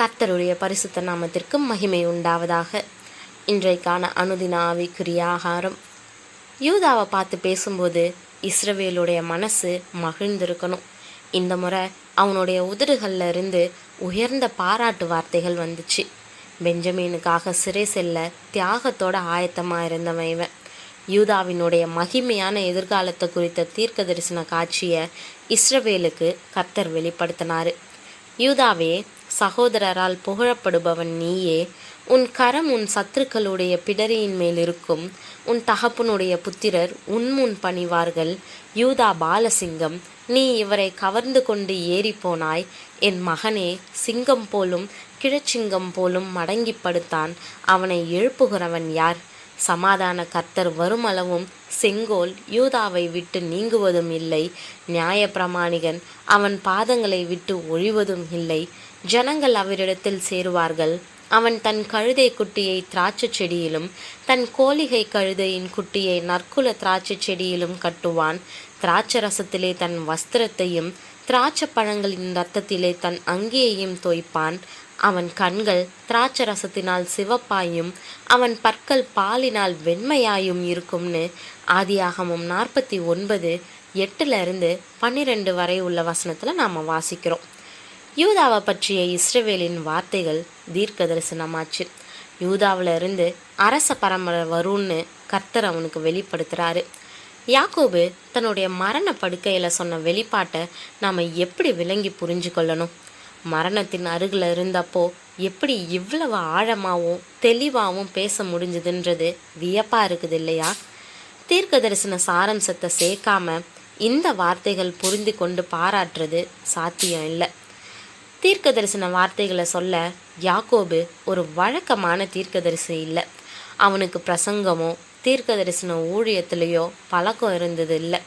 கர்த்தருடைய பரிசுத்த நாமத்திற்கு மகிமை உண்டாவதாக. இன்றைக்கான அனுதின ஆவிக்குரிய ஆகாரம். யூதாவை பார்த்து பேசும்போது இஸ்ரவேலுடைய மனசு மகிழ்ந்திருக்கணும். இந்த முறை அவனுடைய உதடுகளில் இருந்து உயர்ந்த பாராட்டு வார்த்தைகள் வந்துச்சு. பெஞ்சமீனுக்காக சிறை செல்ல தியாகத்தோட ஆயத்தமாக இருந்தவன் இவன். யூதாவினுடைய மகிமையான எதிர்காலத்தை குறித்த தீர்க்க தரிசன காட்சியை இஸ்ரவேலுக்கு கர்த்தர் வெளிப்படுத்தினார். யூதாவே சகோதரரால் புகழப்படுபவன் நீயே. உன் கரம் உன் சத்துருக்களுடைய பிடரியின் மேல் இருக்கும். உன் தகப்பனுடைய புத்திரர் உன்முன் பணிவார்கள். யூதா பாலசிங்கம் நீ இவரை கவர்ந்து கொண்டு ஏறிப்போனாய். என் மகனே சிங்கம் போலும் கிழச்சிங்கம் போலும் மடங்கி படுத்தான். அவனை எழுப்புகிறவன் யார்? சமாதான கர்த்தர் வருமளவும் செங்கோல் யூதாவை விட்டு நீங்குவதும் இல்லை. நியாய பிரமாணிகன் அவன் பாதங்களை விட்டு ஒழிவதும் இல்லை. ஜனங்கள் அவரிடத்தில் சேருவார்கள். அவன் தன் கழுதை குட்டியை திராட்சை செடியிலும் தன் கோலிகை கழுதையின் குட்டியை நற்குல திராட்சை செடியிலும் கட்டுவான். திராட்சை ரசத்திலே தன் வஸ்திரத்தையும் திராட்சை பழங்களின் ரத்தத்திலே தன் அங்கியையும் தோய்ப்பான். அவன் கண்கள் திராட்சை ரசத்தினால் சிவப்பாயும் அவன் பற்கள் பாலினால் வெண்மையாயும் இருக்கும்னு ஆதியாகமும் நாற்பத்தி ஒன்பது எட்டுல இருந்து பன்னிரெண்டு வரை உள்ள வசனத்துல நாம வாசிக்கிறோம். யூதாவை பற்றிய இஸ்ரவேலின் வார்த்தைகள் தீர்க்க தரிசனமாச்சு யூதாவில் இருந்து அரச பரம்பரை வரும்னு கர்த்தர் அவனுக்கு வெளிப்படுத்துறாரு. யாக்கோபு தன்னுடைய மரண படுக்கையில் சொன்ன வெளிப்பாட்டை நாம் எப்படி விளங்கி புரிஞ்சு கொள்ளணும் மரணத்தின் அருகில் இருந்தப்போ எப்படி இவ்வளவு ஆழமாகவும் தெளிவாகவும் பேச முடிஞ்சதுன்றது வியப்பாக இருக்குது இல்லையா? தீர்க்க தரிசன சாரம்சத்தை சேர்க்காம இந்த வார்த்தைகள் புரிந்து கொண்டு பாராட்டுறது சாத்தியம் இல்லை. தீர்க்க தரிசன வார்த்தைகளை சொல்ல யாக்கோபு ஒரு வழக்கமான தீர்க்கதரிசி இல்லை. அவனுக்கு பிரசங்கமோ தீர்க்க தரிசன ஊழியத்திலேயோ பழக்கம் இருந்தது இல்லை.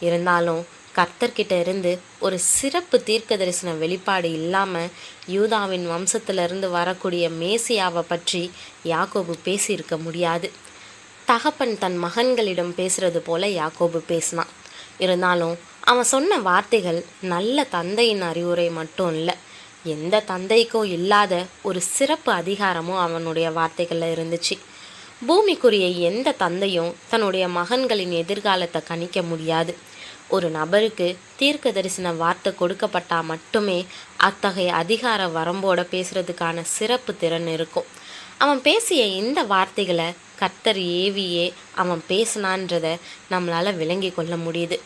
இருந்தாலும் கர்த்தர்கிட்ட இருந்து ஒரு சிறப்பு தீர்க்க தரிசன வெளிப்பாடு இல்லாமல் யூதாவின் வம்சத்திலிருந்து வரக்கூடிய மேசியாவை பற்றி யாக்கோபு பேசியிருக்க முடியாது. தகப்பன் தன் மகன்களிடம் பேசுறது போல யாக்கோபு பேசினான். இருந்தாலும் அவன் சொன்ன வார்த்தைகள் நல்ல தந்தையின் அறிவுரை மட்டும் இல்லை. எந்த தந்தைக்கும் இல்லாத ஒரு சிறப்பு அதிகாரமும் அவனுடைய வார்த்தைகளில் இருந்துச்சு. பூமிக்குரிய எந்த தந்தையும் தன்னுடைய மகன்களின் எதிர்காலத்தை கணிக்க முடியாது. ஒரு நபருக்கு தீர்க்க தரிசன வார்த்தை கொடுக்கப்பட்டால் மட்டுமே அத்தகைய அதிகார வரம்போட பேசுறதுக்கான சிறப்பு திறன் இருக்கும். அவன் பேசிய இந்த வார்த்தைகளை கர்த்தர் ஏவியே அவன் பேசினான்றதை நம்மளால் விளங்கி கொள்ள முடியுது.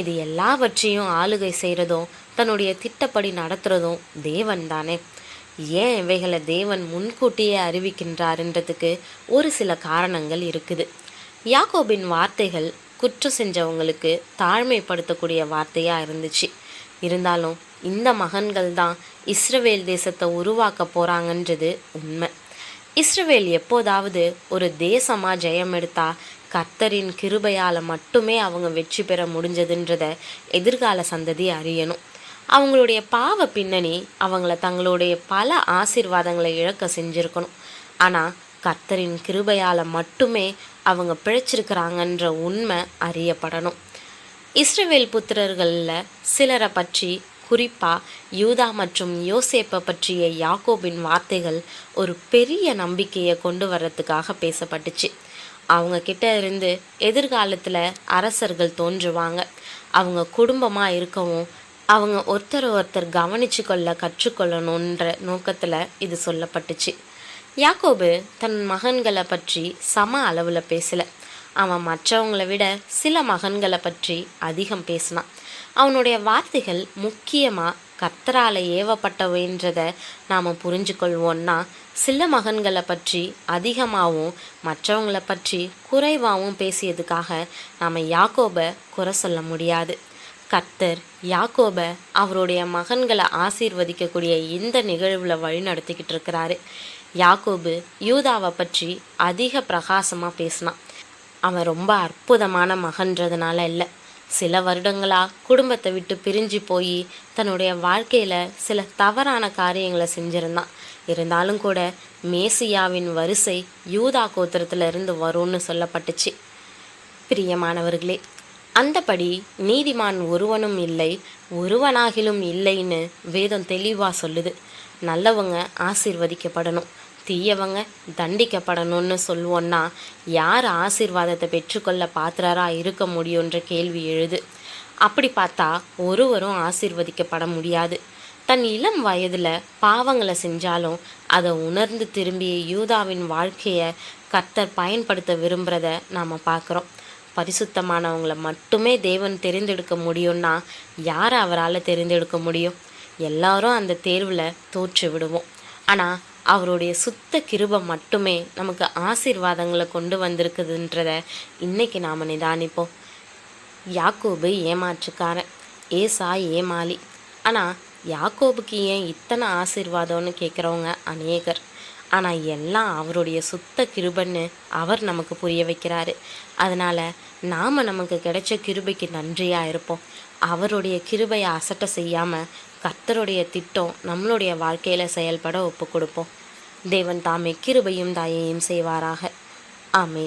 இது எல்லாவற்றையும் ஆளுகை செய்கிறதும் தன்னுடைய திட்டப்படி நடத்துகிறதும் தேவன் தானே. ஏன் இவைகளை தேவன் முன்கூட்டியே அறிவிக்கின்றாருன்றதுக்கு ஒரு சில காரணங்கள் இருக்குது. யாக்கோபின் வார்த்தைகள் குற்றம் செஞ்சவங்களுக்கு தாழ்மைப்படுத்தக்கூடிய வார்த்தையாக இருந்துச்சு. இருந்தாலும் இந்த மகன்கள் தான் இஸ்ரவேல் தேசத்தை உருவாக்க போகிறாங்கன்றது உண்மை. இஸ்ரவேல் எப்போதாவது ஒரு தேசமாக ஜெயம் எடுத்தா கர்த்தரின் கிருபையால் மட்டுமே அவங்க வெற்றி பெற முடிஞ்சதுன்றத எதிர்கால சந்ததி அறியணும். அவங்களுடைய பாவ பின்னணி அவங்கள தங்களுடைய பல ஆசீர்வாதங்களை இழக்க செஞ்சுருக்கணும். ஆனால் கர்த்தரின் கிருபையால் மட்டுமே அவங்க பிழைச்சிருக்கிறாங்கன்ற உண்மை அறியப்படணும். இஸ்ரவேல் புத்திரர்களில் சிலரை பற்றி குறிப்பாக யூதா மற்றும் யோசேப்பை பற்றிய யாக்கோபின் வார்த்தைகள் ஒரு பெரிய நம்பிக்கையை கொண்டு வர்றதுக்காக பேசப்பட்டுச்சு. அவங்கக்கிட்ட இருந்து எதிர்காலத்தில் அரசர்கள் தோன்றுவாங்க. அவங்க குடும்பமாக இருக்கவும் அவங்க ஒருத்தர் ஒருத்தர் கவனித்து கொள்ள கற்றுக்கொள்ளணுன்ற நோக்கத்தில் இது சொல்லப்பட்டுச்சு. யாக்கோபு தன் மகன்களை பற்றி சம அளவில் பேசலை. அவன் மற்றவங்களை விட சில மகன்களை பற்றி அதிகம் பேசினான். அவனுடைய வார்த்தைகள் முக்கியமாக கர்த்தரால் ஏவப்பட்டவைன்றதை நாம் புரிஞ்சுக்கொள்வோன்னா சில மகன்களை பற்றி அதிகமாகவும் மற்றவங்களை பற்றி குறைவாகவும் பேசியதுக்காக நாம் யாக்கோபை குறை சொல்ல முடியாது. கர்த்தர் யாக்கோபை அவருடைய மகன்களை ஆசீர்வதிக்கக்கூடிய இந்த நிகழ்வில் வழி நடத்திக்கிட்டு இருக்கிறாரு. யாக்கோபு யூதாவை பற்றி அதிக பிரகாசமாக பேசினான். அவன் ரொம்ப அற்புதமான மகன்றதுனால இல்லை. சில வருடங்களா குடும்பத்தை விட்டு பிரிஞ்சு போய் தன்னுடைய வாழ்க்கையில் சில தவறான காரியங்களை செஞ்சிருந்தான். இருந்தாலும் கூட மேசியாவின் வரிசை யூதா கோத்திரத்துல இருந்து வரும்னு சொல்லப்பட்டுச்சு. பிரியமானவர்களே அந்தபடி நீதிமான் ஒருவனும் இல்லை ஒருவனாகிலும் இல்லைன்னு வேதம் தெளிவாக சொல்லுது. நல்லவங்க ஆசீர்வதிக்கப்படணும். தீயவங்க தண்டிக்கப்படணும்னு சொல்லுவோன்னா யார் ஆசிர்வாதத்தை பெற்றுக்கொள்ள பாத்திரராக இருக்க முடியுன்ற கேள்வி எழுது. அப்படி பார்த்தா ஒருவரும் ஆசிர்வதிக்கப்பட முடியாது. தன் இளம் வயதில் பாவங்களை செஞ்சாலும் அதை உணர்ந்து திரும்பிய யூதாவின் வாழ்க்கையை கர்த்தர் பயன்படுத்த விரும்புகிறத நாம் பார்க்குறோம் பரிசுத்தமானவங்களை மட்டுமே தேவன் தெரிந்தெடுக்க முடியும்னா யாரை அவரால் தெரிந்தெடுக்க முடியும்? எல்லாரும் அந்த தேர்வில் தோற்று விடுவோம். ஆனால் அவருடைய சுத்த கிருபை மட்டுமே நமக்கு ஆசீர்வாதங்களை கொண்டு வந்திருக்குதுன்றத இன்னைக்கு நாம் நிதானிப்போம். யாக்கோபு ஏமாற்றுக்காரன் ஏசா ஏமாளி ஆனால் யாக்கோபுக்கு ஏன் இத்தனை ஆசீர்வாதம்னு கேட்குறவங்க அநேகர். ஆனால் எல்லாம் அவருடைய சுத்த கிருபன்னு அவர் நமக்கு புரிய வைக்கிறாரு. அதனால் நாம் நமக்கு கிடைச்ச கிருபைக்கு நன்றியாக இருப்போம். அவருடைய கிருபையை அசட்ட செய்யாமல் கர்த்தருடைய திட்டம் நம்மளுடைய வாழ்க்கையில் செயல்பட ஒப்பு கொடுப்போம். தேவன் தாமே கிருபையும் தாயையும் செய்வாராக. ஆமே